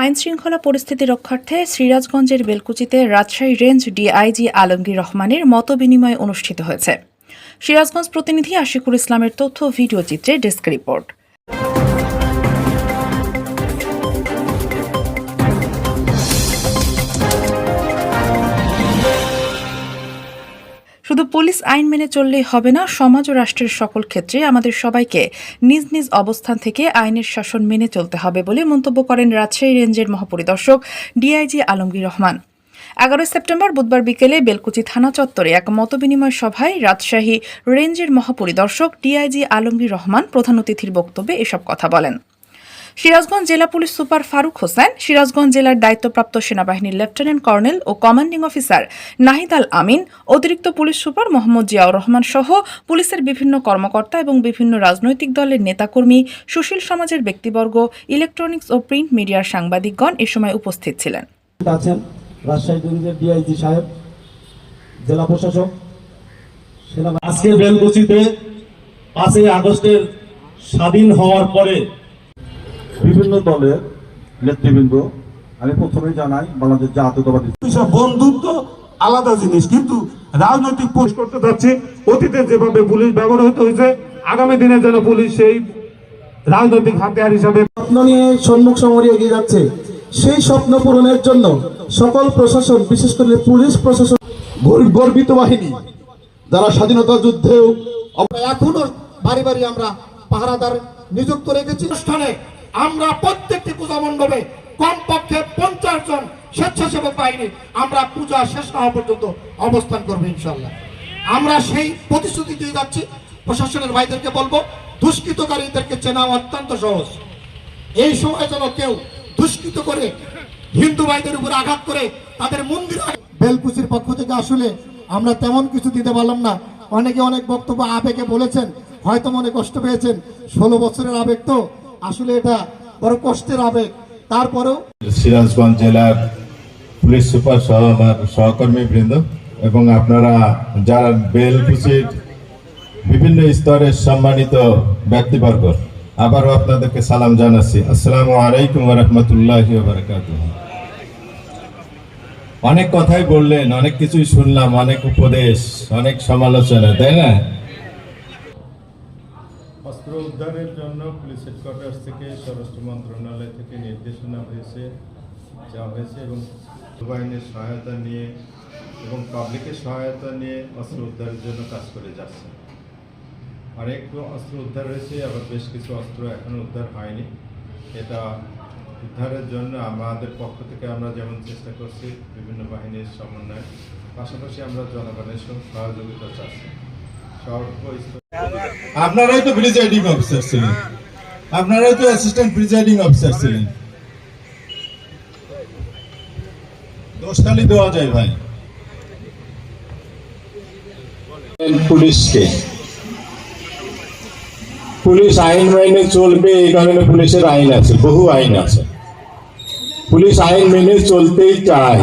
আইন শৃঙ্খলা পরিস্থিতি রক্ষার্থে সিরাজগঞ্জের বেলকুচিতে রাজশাহী রেঞ্জ ডিআইজি আলমগীর রহমানের মতবিনিময় অনুষ্ঠিত হয়েছে। সিরাজগঞ্জ প্রতিনিধি আশিকুর ইসলামের তথ্য ভিডিও চিত্রে ডেস্ক রিপোর্ট। পুলিশ আইন মেনে চললেই হবে না। সমাজ ও রাষ্ট্রের সকল ক্ষেত্রে আমাদের সবাইকে নিজ নিজ অবস্থান থেকে আইনের শাসন মেনে চলতে হবে বলে মন্তব্য করেন রাজশাহী রেঞ্জের মহাপরিদর্শক ডিআইজি আলমগীর রহমান। এগারোই সেপ্টেম্বর বুধবার বিকেলে বেলকুচি থানা চত্বরে এক মতবিনিময় সভায় রাজশাহী রেঞ্জের মহাপরিদর্শক ডিআইজি আলমগীর রহমান প্রধান অতিথির বক্তব্যে এসব কথা বলেন। সিরাজগঞ্জ জেলা পুলিশ সুপার ফারুক হোসেন, সিরাজগঞ্জ জেলার দায়িত্বপ্রাপ্ত সেনাবাহিনীর লেফটেন্যান্ট কর্নেল ও কমান্ডিং অফিসার নাহিদ আল আমিন, অতিরিক্ত পুলিশ সুপার মোহাম্মদ জিয়াউর রহমান সহ পুলিশের বিভিন্ন কর্মকর্তা এবং বিভিন্ন রাজনৈতিক দলের নেতাকর্মী, সুশীল সমাজের ব্যক্তিবর্গ, ইলেকট্রনিক্স ও প্রিন্ট মিডিয়ার সাংবাদিকগণ এ সময় উপস্থিত ছিলেন। আছেন রাজশাহী ডিআইজি সাহেব, জেলা প্রশাসক আজকে বেলকুচিতে পাঁচই আগস্টের স্বাধীন হওয়ার পরে বিভিন্ন দলের নেতৃবৃন্দ আমি প্রথমেই জানাই বাংলাদেশ জাতীয়তাবাদী বন্ধুত্ব আলাদা জিনিস কিন্তু রাজনৈতিক পোষ করতে যাচ্ছে অতীতে যেভাবে পুলিশ ব্যবহৃত হয়েছে আগামী দিনে যেন পুলিশ সেই রাজনৈতিক হাতিয়ার হিসাবে স্বপ্ন নিয়ে সম্মুখ সমরে এগিয়ে যাচ্ছে। সেই স্বপ্ন পূরণের জন্য সকল প্রশাসন বিশেষ করে পুলিশ প্রশাসন গর- গর্বিত বাহিনী যারা স্বাধীনতা যুদ্ধেও আমরা এখনও বাড়ি বাড়ি আমরা পাহারাদার নিযুক্ত রেখেছি। অনুষ্ঠানে আমরা প্রত্যেকটি পূজা মণ্ডপে কমপক্ষে পঞ্চাশ জন স্বেচ্ছাসেবক বাহিনী আমরা পূজা শেষ না হওয়া পর্যন্ত অবস্থান করব ইনশাল্লাহ আমরা সেই প্রতিশ্রুতি দিয়ে যাচ্ছি। প্রশাসনের ভাইদেরকে বলব, দুষ্কৃতকারীদেরকে চেনা অত্যন্ত সহজ। এই সময় যেন কেউ দুষ্কৃত করে হিন্দু ভাইদের উপর আঘাত করে তাদের মন্দির বেলকুচির পক্ষ থেকে আসলে আমরা তেমন কিছু দিতে পারলাম না। অনেকে অনেক বক্তব্য আবেগে বলেছেন, হয়তো মনে কষ্ট পেয়েছেন। ষোলো বছরের আবেগ তো। আসলে এটা বড় কষ্টের আবেগ। তারপরেও সিরাজগঞ্জ জেলার পুলিশ সুপার সহ আমার সহকর্মী বৃন্দ এবং আপনারা যারা বেল বেলকুচির বিভিন্ন স্তরের সম্মানিত ব্যক্তিবর্গ, আবারও আপনাদেরকে সালাম জানাচ্ছি। আসসালামু আলাইকুম রহমতুল্লাহ অনেক কথাই বললেন, অনেক কিছুই শুনলাম, অনেক উপদেশ, অনেক সমালোচনা, তাই না? অস্ত্র উদ্ধারের জন্য পুলিশ হেডকোয়ার্টার্স থেকে স্বরাষ্ট্র মন্ত্রণালয় থেকে নির্দেশনা হয়েছে যাওয়া হয়েছে এবং বাহিনীর সহায়তা নিয়ে এবং পাবলিকের সহায়তা নিয়ে অস্ত্র উদ্ধারের জন্য কাজ করে যাচ্ছে। অনেক অস্ত্র উদ্ধার হয়েছে, আবার বেশ কিছু অস্ত্র এখনও উদ্ধার হয়নি। এটা উদ্ধারের জন্য আমাদের পক্ষ থেকে আমরা যেমন চেষ্টা করছি বিভিন্ন বাহিনীর সমন্বয়, পাশাপাশি আমরা জনগণের সহ সহযোগিতা চাচ্ছি। আপনারাই তো প্রিজাইডিং অফিসার ছিলেন। আপনারাই তো অ্যাসিস্ট্যান্ট প্রিজাইডিং অফিসার ছিলেন। দেওয়া যায় ভাই। পুলিশকে। পুলিশ আইন মেনে চলবে, এই কারণে পুলিশের আইন আছে, বহু আইন আছে। পুলিশ আইন মেনে চলতেই চায়।